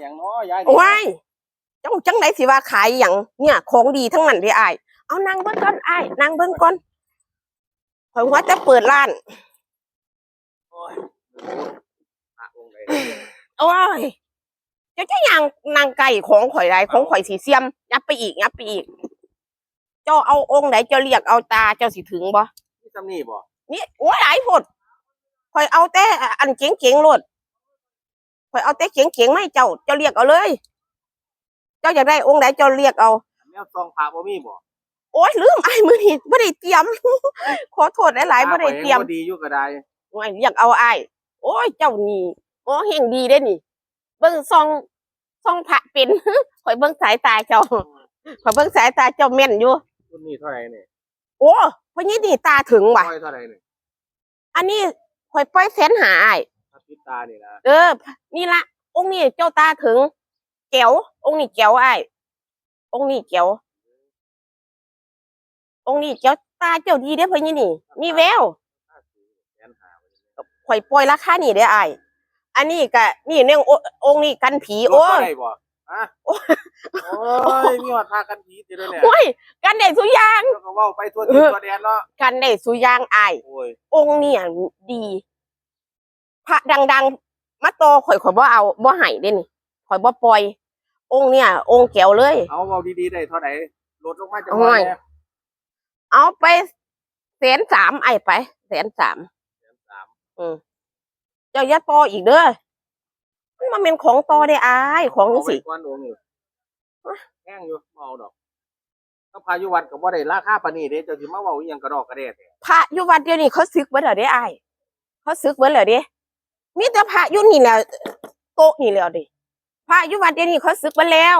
อย่างน้อยายโอ้ยจังจังไหนสิว่าขายอย่างเนี่ยของดีทั้งนั้นเลยไอ้เอานางเบิ่งก่อนไอ้นางเบิ่งก่อนขอยว่าจะเปิดร้านโอ้ยพระองค์ใดโอ้ยเจ้าจะยังนางไก่ของข่อยไรของข่อยสีเสียมยับไปอีกยับไปอีก เจ้าเอาองค์ไหนเจ้าเรียกเอาตาเจ้าสิถึงบ่นี่จำนี่บ่นี่โอ้ยหลายผดข่อยเอาแต่อันเจ๋งเจ๋งๆโลด ข่อยเอาแต่เจ๋งเจ๋งๆไม่เจ้าเจ้าเรียกเอาเลย เจ้าอยากได้องค์ไหนเจ้าเรียกเอาแนวซองพระบ่มีบ่โอ้ยลืมไอ้มือนี่ไม่ได้เตรียม ขอโทษหลายๆไม่ได้เตรียมพะข่อห็นบ่ดีอยู่ก็ได้โอ้ยเรียกเอาไอ้ายโอ้ยเจ้านี่โอ้เฮงดีได้นี่ เบิ่งซองซองพระเป็นข่อยเบิ่งสายตาเจ้าข่อยเบิ่งสายตาเจ้าแม่นอยู่รุ่นนี้เท่าไหร่เนี่ยโอ้พอนี้นี่ตาถึงว่ะร้อยเท่าไหร่เนี่ยอันนี้ข่อยปล่อยแสนหาอ้ายพระปิดตานี่นะเออ นี่ละองค์นี้เจ้าตาถึงแก้วองค์นี้แก้วอ้ายองค์นี้แก้วองค์นี้แก้วตาเจ้าดีเด้อพอนี้นี่ มีแววแสนห้าข่อยปล่อยราคานี่ได้ออ้ายอันนี้ก็นี่เนี่ยโอองค์นี้กันผีโอ้โอ้ยยบ่ฮะโอ้ยมีหอดพากันผีติด้วยเนี่ยโอ้ยกันได้สุอยางแล้วก็เว้าไปทั่วทิศทั่วแดนเนาะกันได้สุอยางอ้ายโอ้ยองค์เนี่ยดี พระดัง ๆมาโตอข่อยข่อยบ่เอาบ่ให้เด้นี่ข่อยบ่ปล่อย องค์เนี่ย องค์แก้วเลย เอาเว้าดีๆได้เท่าไหร่ลดลงมาจังโอ้หวะยเนี่ยเอาไปแสนสามไอ้ไปแสนสามแสนสามอืมเจ้าอย่าต่ออีกเด้อมันมาเป็นของต่อได้อายของเอานี่ไว้สิก่อนองค์นี่แห้งอยู่บ่เอาดอกถ้าพายุวัดก็บ่ได้ราคาปานนี้เด้เจ้าสิมาเว้าอีหยังกระดอกกระเดะแท้พระอยู่วัดเดียวนี้เขาซึกเบิดแล้วเด้อายเขาซึกเบิดแล้วเด้ มีแต่พระอยู่นี่แหละโต๊ะนี่แล้วเดิพระอยู่วัดเดียวนี้เขาซึกเบิดแล้ว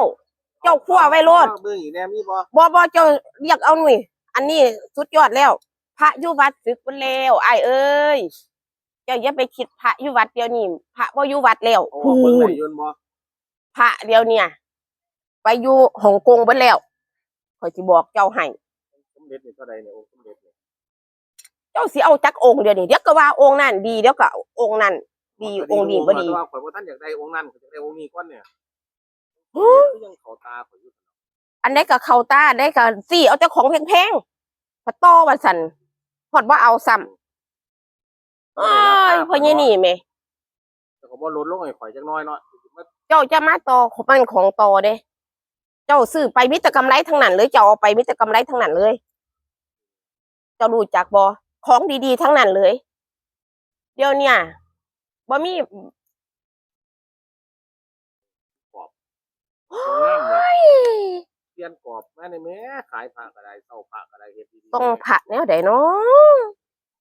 เจ้าขั้วไว้โลดเบิ่งอีกแน่มีบ่บ่บ่เจ้าเรียกเอาหน่อยอันนี้สุดยอดแล้ว พระอยู่วัดซึกเบิดแล้วอ้ายเอ้ยเจ้าอย่าไปคิดพระอยู่วัดเดียวนี้พระบ่อยู่วัดแล้วโอ้เบิ่งได้อยืนบ่พระเดียวเนี่ย ไปอยู่ฮ่องกงเบิดแล้วข่อยสิบอกเจ้าให้สมเด็จนี่เท่าใดเนี่ยองค์สมเด็จนี่เจ้าสิเอาจักองค์เดียวนี่เดี๋ยวก็ว่าองค์นั้นดีเดี๋ยวก็องค์นั้น ดีองค์ดีบ่ดีแต่ว่าข่อยบ่ทันอยากได้องค์นั้นข่อยอยากได้องค์นี้ก่อนเนี่ยหือคือยังเขาตาข่อยอยู่อันใดก็เข้าตาอันใดก็สี่เอาเจ้าของแพงๆพระต่อว่าซั่นฮอดบ่เอาซ้ำเอ้ยพ่อใหญ่นี่แหม่แต่ก็บ่ลดลงให้ข่อยจักหน้อยเนาะมาเจ้าจะมาต่อมันของต่อเด้ เจ้าซื้อไปมีแต่กำไรทั้งนั้นเลยเจ้าเอาไปมีแต่กำไรทั้งนั้นเลย เจ้ารู้จักบ่ของดีๆทั้งนั้นเลย เดี๋ยวเนี่ย บ่มีงามเลยเปลี่ยนกรอบมาในแม่ขายผ้าก็ได้เซาผ้าก็ได้เฮ็ดดีๆ ต้องผักแนวใดเนาะ